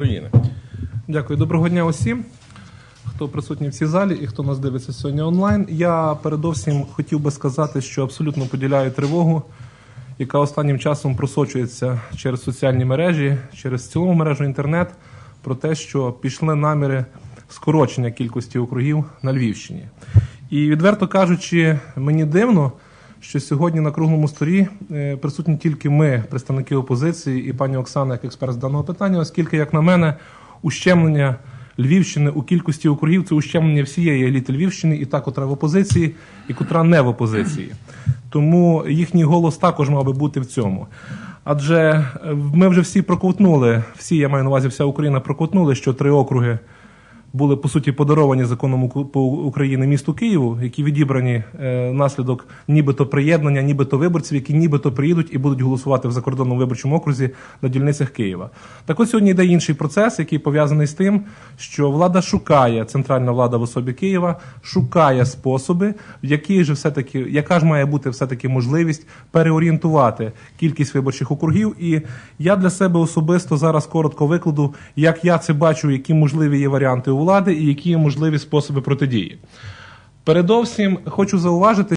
України. Дякую, доброго дня усім, хто присутній в цій залі і хто нас дивиться сьогодні онлайн. Я передовсім хотів би сказати, що абсолютно поділяю тривогу, яка останнім часом просочується через соціальні мережі, через цілу мережу інтернет, про те, що пішли наміри скорочення кількості округів на Львівщині. І відверто кажучи, мені дивно, що сьогодні на круглому столі е, присутні тільки ми, представники опозиції, і пані Оксана, як експерт з даного питання, оскільки, як на мене, ущемлення Львівщини у кількості округів це ущемлення всієї еліти Львівщини, і та, котра в опозиції, і котра не в опозиції. Тому їхній голос також мав би бути в цьому. Адже е, ми вже всі проковтнули, всі, я маю на увазі, вся Україна проковтнули, що три округи були по суті подаровані законом по України місту Києву, які відібрані е, внаслідок нібито приєднання, нібито виборців, які нібито приїдуть і будуть голосувати в закордонному виборчому окрузі на дільницях Києва. Так от сьогодні йде інший процес, який пов'язаний з тим, що влада шукає центральна влада в особі Києва, шукає способи, в які ж все таки, яка ж має бути все таки можливість переорієнтувати кількість виборчих округів. І я для себе особисто зараз коротко викладу, як я це бачу, які можливі є варіанти у влади і які є можливі способи протидії. Передовсім хочу зауважити.